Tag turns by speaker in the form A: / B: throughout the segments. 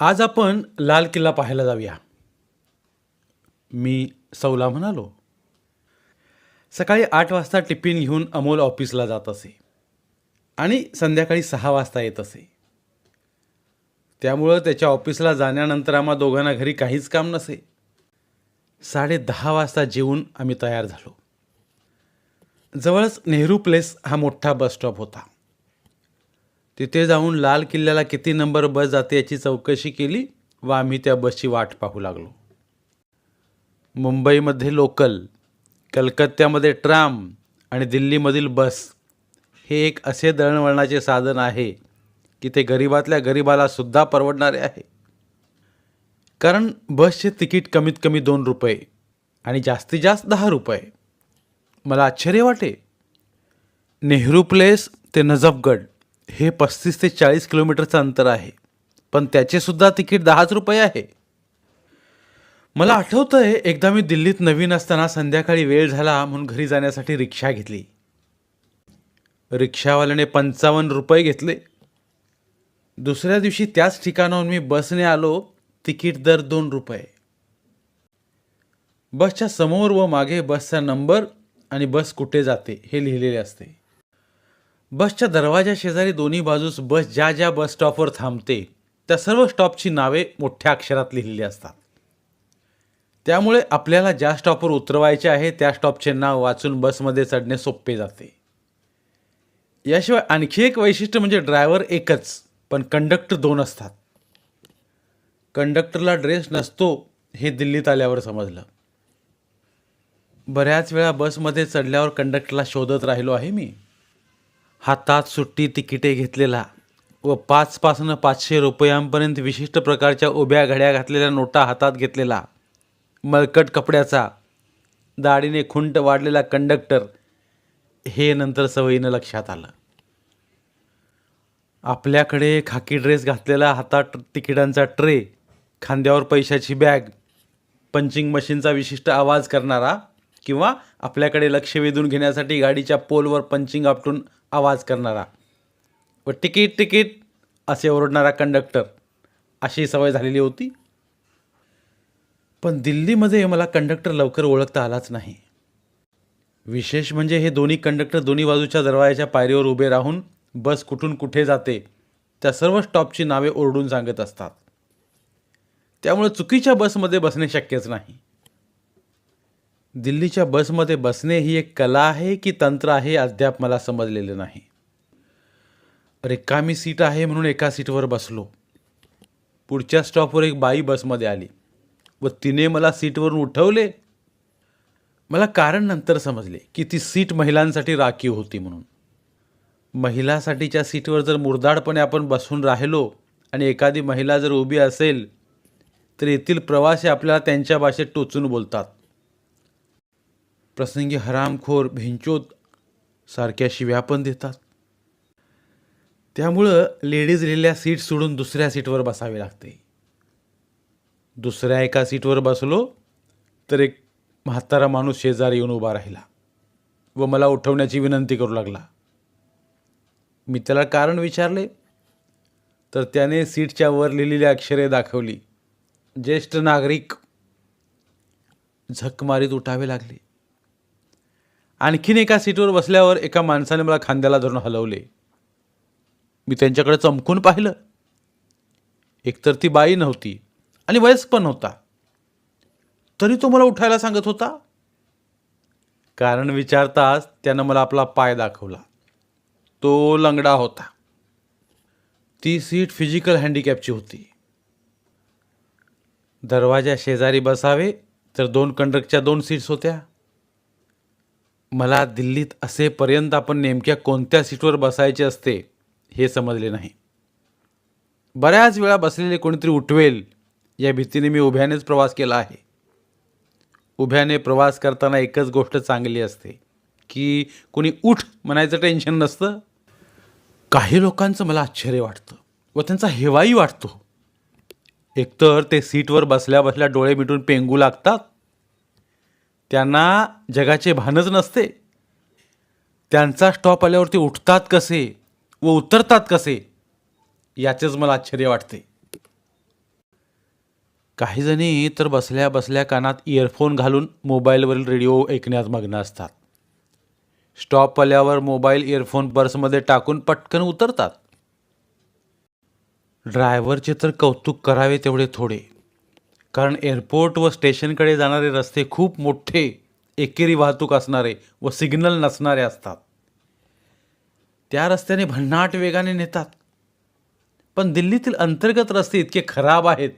A: आज आपण लाल किल्ला पाहायला जाऊया. मी सौला म्हणालो सकाळी आठ वाजता टिफिन घेऊन अमोल ऑफिसला जात असे आणि संध्याकाळी सहा वाजता येत असे. त्यामुळं त्याच्या ऑफिसला जाण्यानंतर आम्हा दोघांना घरी काहीच काम नसे. साडे दहा वाजता जेवून आम्ही तयार झालो. जवळच नेहरू प्लेस हा मोठा बस स्टॉप होता. तिथे जाऊन लाल किल्ल्याला किती नंबर बस जाते याची चौकशी केली व आम्ही त्या बसची वाट पाहू लागलो. मुंबईमध्ये लोकल कलकत्त्यामध्ये ट्राम आणि दिल्लीमधील बस हे एक असे दळणवळणाचे साधन आहे की ते गरिबातल्या गरिबालासुद्धा परवडणारे आहे. कारण बसचे तिकीट कमीत कमी दोन रुपये आणि जास्तीत जास्त दहा रुपये. मला आश्चर्य वाटे. नेहरू प्लेस ते नजफगड. हे पस्तीस ते चाळीस किलोमीटरचं अंतर आहे. पण त्याचेसुद्धा तिकीट दहाच रुपये आहे. मला आठवतं आहे एकदा मी दिल्लीत नवीन असताना संध्याकाळी वेळ झाला म्हणून घरी जाण्यासाठी रिक्षा घेतली. रिक्षावाल्याने पंचावन्न रुपये घेतले. दुसऱ्या दिवशी त्याच ठिकाणाहून मी बसने आलो तिकीट दर दोन रुपये. बसच्या समोर व मागे बसचा नंबर आणि बस कुठे जाते हे लिहिलेले असते. बसच्या दरवाजा शेजारी दोन्ही बाजूस बस ज्या ज्या बस स्टॉपवर थांबते त्या सर्व स्टॉपची नावे मोठ्या अक्षरात लिहिलेली असतात. त्यामुळे आपल्याला ज्या स्टॉपवर उतरवायचे आहे त्या स्टॉपचे नाव वाचून बसमध्ये चढणे सोपे जाते. याशिवाय आणखी एक वैशिष्ट्य म्हणजे ड्रायव्हर एकच पण कंडक्टर दोन असतात. कंडक्टरला ड्रेस नसतो हे दिल्लीत आल्यावर समजलं. बऱ्याच वेळा बसमध्ये चढल्यावर कंडक्टरला शोधत राहिलो आहे मी. हातात सुट्टी तिकिटे घेतलेला व पाचपासनं पाचशे रुपयांपर्यंत विशिष्ट प्रकारच्या उभ्या घड्या घातलेल्या नोटा हातात घेतलेला. मळकट कपड्याचा. दाढीने खुंट वाढलेला कंडक्टर. हे नंतर सवयीनं लक्षात आलं. आपल्याकडे खाकी ड्रेस घातलेला हातात तिकिटांचा ट्रे खांद्यावर पैशाची बॅग पंचिंग मशीनचा विशिष्ट आवाज करणारा किंवा आपल्याकडे लक्ष वेधून घेण्यासाठी गाडीच्या पोलवर पंचिंग आपटून आवाज करणारा व तिकीट तिकीट असे ओरडणारा कंडक्टर अशी सवय झालेली होती. पण दिल्लीमध्ये मला कंडक्टर लवकर ओळखता आलाच नाही. विशेष म्हणजे हे दोन्ही कंडक्टर दोन्ही बाजूच्या दरवाजाच्या पायरीवर उभे राहून बस कुठून कुठे जाते त्या सर्व स्टॉपची नावे ओरडून सांगत असतात. त्यामुळे चुकीच्या बसमध्ये बसणे शक्यच नाही. दिल्लीच्या बसमध्ये बसणे ही एक कला आहे की तंत्र आहे अद्याप मला समजलेलं नाही. रिकामी सीट आहे म्हणून एका सीटवर बसलो. पुढच्या स्टॉपवर एक बाई बसमध्ये आली व तिने मला सीटवरून उठवले. मला कारण नंतर समजले की ती सीट महिलांसाठी राखीव होती म्हणून. महिलासाठीच्या सीटवर जर मुरदाडपणे आपण बसून राहिलो आणि एखादी महिला जर उभी असेल तर येथील प्रवासी आपल्याला त्यांच्या भाषेत टोचून बोलतात. प्रसंगी हरामखोर भिंचोत सारख्या शिव्या पण देतात. त्यामुळं लेडीज लिहिलेल्या सीट सोडून दुसऱ्या सीटवर बसावे लागते. दुसऱ्या एका सीटवर बसलो तर एक म्हातारा माणूस शेजारी येऊन उभा राहिला व मला उठवण्याची विनंती करू लागला. मी त्याला कारण विचारले तर त्याने सीटच्या वर लिहिलेली अक्षरे दाखवली. ज्येष्ठ नागरिक झक मारीत उठावे लागले. आणखीन एका सीटवर बसल्यावर एका माणसाने मला खांद्याला धरून हलवले. मी त्यांच्याकडे चमकून पाहिलं. एकतर ती बाई नव्हती आणि वयस्क पण होता. तरी तो मला उठायला सांगत होता. कारण विचारताच त्यानं मला आपला पाय दाखवला. तो लंगडा होता. ती सीट फिजिकल हँडिकॅपची होती. दरवाजा शेजारी बसावे तर दोन कंडक्टच्या दोन सीट्स होत्या. मला दिल्लीत असेपर्यंत आपण नेमक्या कोणत्या सीटवर बसायचे असते हे समजले नाही. बऱ्याच वेळा बसलेले कोणीतरी उठवेल या भीतीने मी उभ्यानेच प्रवास केला आहे. उभ्याने प्रवास करताना एकच गोष्ट चांगली असते की कोणी उठ म्हणायचं टेन्शन नसतं. काही लोकांचं मला आश्चर्य वाटतं व त्यांचा हेवाही वाटतो. एकतर ते सीटवर बसल्या बसल्या डोळे मिटून पेंगू लागतात त्यांना जगाचे भानच नसते. त्यांचा स्टॉप आल्यावरती उठतात कसे व उतरतात कसे याचेच मला आश्चर्य वाटते. काही जणी तर बसल्या बसल्या कानात इयरफोन घालून मोबाईलवरील रेडिओ ऐकण्यात मग्न असतात. स्टॉप आल्यावर मोबाईल इयरफोन पर्समध्ये टाकून पटकन उतरतात. ड्रायव्हरचे तर कौतुक करावे तेवढे थोडे. कारण एअरपोर्ट व स्टेशनकडे जाणारे रस्ते खूप मोठे एकेरी वाहतूक असणारे व सिग्नल नसणारे असतात. त्या रस्त्याने भन्नाट वेगाने नेतात. पण दिल्लीतील अंतर्गत रस्ते इतके खराब आहेत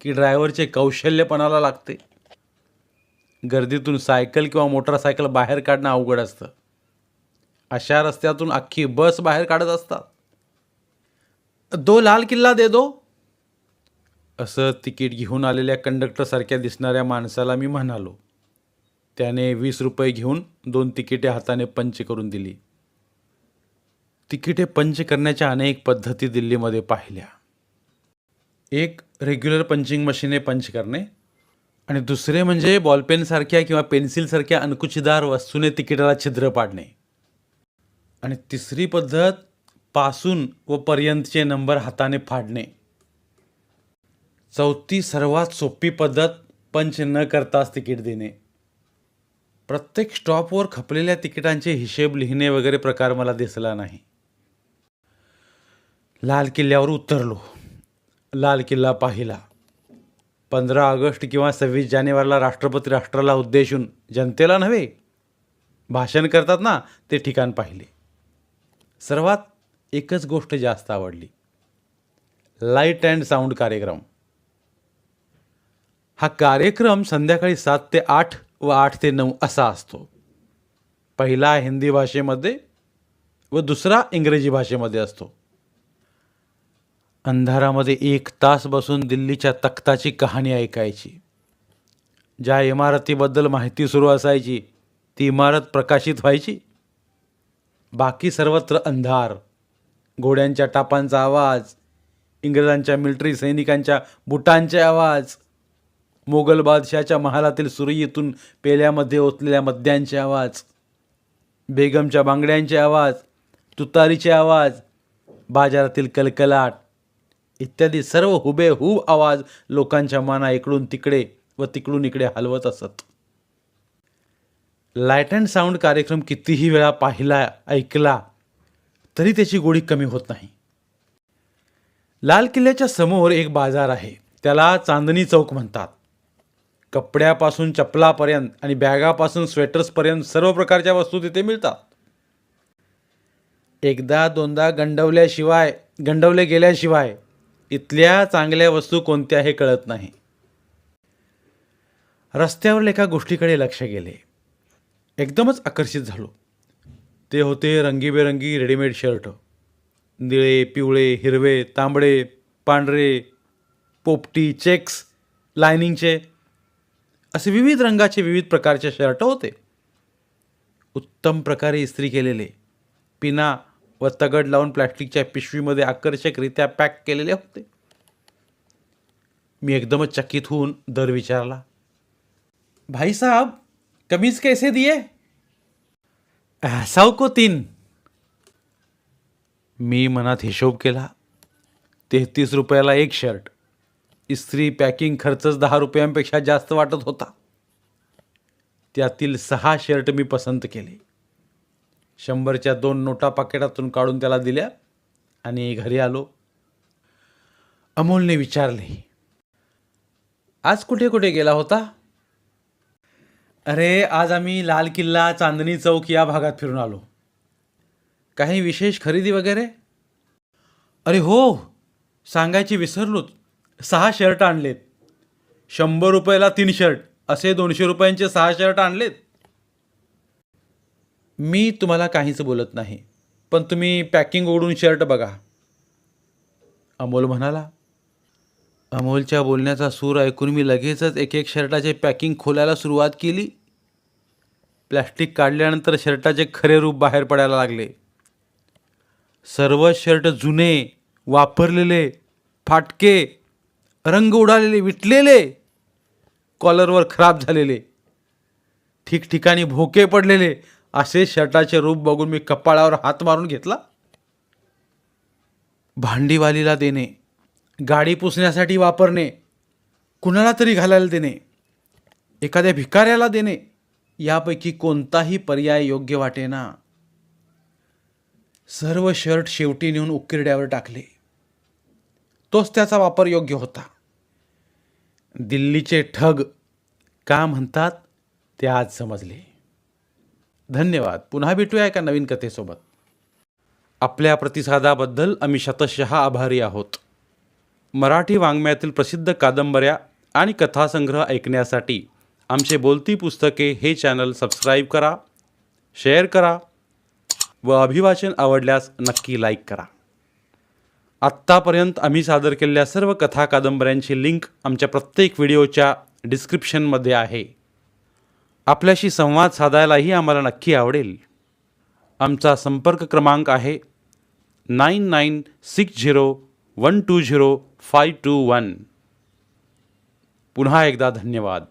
A: की ड्रायव्हरचे कौशल्यपणाला लागते. गर्दीतून सायकल किंवा मोटरसायकल बाहेर काढणं अवघड असतं. अशा रस्त्यातून अख्खी बस बाहेर काढत असतात. दो लाल किल्ला दे दो. असं तिकीट घेऊन आलेल्या कंडक्टरसारख्या दिसणाऱ्या माणसाला मी म्हणालो. त्याने वीस रुपये घेऊन दोन तिकिटे हाताने पंच करून दिली. तिकिटे पंच करण्याच्या अनेक पद्धती दिल्लीमध्ये पाहिल्या. एक रेग्युलर पंचिंग मशीने पंच करणे. आणि दुसरे म्हणजे बॉलपेनसारख्या किंवा पेन्सिलसारख्या अणकुचीदार वस्तूने तिकिटाला छिद्र पाडणे. आणि तिसरी पद्धत पासून व पर्यंतचे नंबर हाताने फाडणे. चौथी सर्वात सोपी पद्धत पंच न करताच तिकीट देणे. प्रत्येक स्टॉपवर खपलेल्या तिकिटांचे हिशेब लिहिणे वगैरे प्रकार मला दिसला नाही. लाल किल्ल्यावर उतरलो. लाल किल्ला पाहिला. पंधरा ऑगस्ट किंवा सव्वीस जानेवारीला राष्ट्रपती राष्ट्राला उद्देशून जनतेला नव्हे भाषण करतात ना ते ठिकाण पाहिले. सर्वात एकच गोष्ट जास्त आवडली. लाइट अँड साऊंड कार्यक्रम. हा कार्यक्रम संध्याकाळी सात ते आठ व आठ ते नऊ असा असतो. पहिला हिंदी भाषेमध्ये व दुसरा इंग्रजी भाषेमध्ये असतो. अंधारामध्ये एक तास बसून दिल्लीच्या तख्ताची कहाणी ऐकायची. ज्या इमारतीबद्दल माहिती सुरू असायची ती इमारत प्रकाशित व्हायची. बाकी सर्वत्र अंधार घोड्यांच्या टापांचा आवाज इंग्रजांच्या मिलिटरी सैनिकांच्या बुटांचे आवाज मोगल बादशाहच्या महालातील सुरईतून पेल्यामध्ये ओतलेल्या मद्यांचे आवाज बेगमच्या बांगड्यांचे आवाज तुतारीचे आवाज बाजारातील कलकलाट इत्यादी सर्व हुबेहूब आवाज लोकांच्या माना इकडून तिकडे व तिकडून इकडे हलवत असत. लाइट अँड साऊंड कार्यक्रम कितीही वेळा पाहिला ऐकला तरी त्याची गोडी कमी होत नाही. लाल किल्ल्याच्या समोर एक बाजार आहे त्याला चांदणी चौक म्हणतात. कपड्यापासून चपलापर्यंत आणि बॅगापासून स्वेटर्सपर्यंत सर्व प्रकारच्या वस्तू तिथे मिळतात. एकदा दोनदा गंडवल्याशिवाय गंडवले गेल्याशिवाय इथल्या चांगल्या वस्तू कोणत्या हे कळत नाही. रस्त्यावर एका गोष्टीकडे लक्ष गेले. एकदमच आकर्षित झालो. ते होते रंगीबेरंगी रेडीमेड शर्ट. निळे पिवळे हिरवे तांबडे पांढरे पोपटी चेक्स लायनिंगचे असे विविध रंगाचे विविध प्रकारचे शर्ट होते. उत्तम प्रकारे इस्त्री केलेले. पिना व तगड लावून प्लॅस्टिकच्या पिशवीमध्ये आकर्षकरित्या पॅक केलेले होते. मी एकदमच चकित होऊन दर विचारला भाई साहब कमीज कैसे दिए? सौ को तीन. मी मनात हिशोब केला तेहतीस रुपयाला एक शर्ट. इस्त्री पॅकिंग खर्चच दहा रुपयांपेक्षा जास्त वाटत होता. त्यातील सहा शर्ट मी पसंत केले. शंभरच्या दोन नोटा पाकिटातून काढून त्याला दिल्या आणि घरी आलो. अमोलने विचारले आज कुठे कुठे गेला होता? अरे आज आम्ही लाल किल्ला चांदणी चौक या भागात फिरून आलो. काही विशेष खरेदी वगैरे? अरे हो सांगायची विसरलोच. सहा शर्ट आणलेत. शंभर रुपयाला तीन शर्ट. असे दोनशे रुपयांचे सहा शर्ट आणलेत. मी तुम्हाला काहीच बोलत नाही पण तुम्ही पॅकिंग उघडून शर्ट बघा. अमोल म्हणाला अमोलच्या बोलण्याचा सूर ऐकून मी लगेचच एक एक शर्टाचे पॅकिंग खोलायला सुरुवात केली. प्लॅस्टिक काढल्यानंतर शर्टाचे खरे रूप बाहेर पडायला लागले. सर्व शर्ट जुने वापरलेले फाटके रंग उडालेले विटलेले. कॉलरवर खराब झालेले. ठिकठिकाणी भोके पडलेले. असे शर्टाचे रूप बघून मी कपाळावर हात मारून घेतला. भांडीवालीला देणे गाडी पुसण्यासाठी वापरणे कुणाला तरी घालायला देणे एखाद्या भिकाऱ्याला देणे यापैकी कोणताही पर्याय योग्य वाटेना. सर्व शर्ट शेवटी नेऊन उकिरड्यावर टाकले. तोच त्याचा वापर योग्य होता. दिल्लीचे ठग का म्हणतात ते आज समजले. धन्यवाद. पुन्हा भेटूया एका नवीन कथेसोबत. आपल्या प्रतिसादाबद्दल आम्ही शतशः आभारी आहोत. मराठी वाङ्मयातील प्रसिद्ध कादंबऱ्या आणि कथासंग्रह ऐकण्यासाठी आमचे बोलती पुस्तके हे चॅनल सबस्क्राईब करा शेअर करा व अभिवाचन आवडल्यास नक्की लाईक करा. आत्तापर्यंत आम्ही सादर केलेल्या सर्व कथा कादंबऱ्यांची लिंक आमच्या प्रत्येक व्हिडिओच्या डिस्क्रिप्शनमध्ये आहे. आपल्याशी संवाद साधायलाही आम्हाला नक्की आवडेल. आमचा संपर्क क्रमांक आहे nine nine six zero one two zero five two one. पुन्हा एकदा धन्यवाद.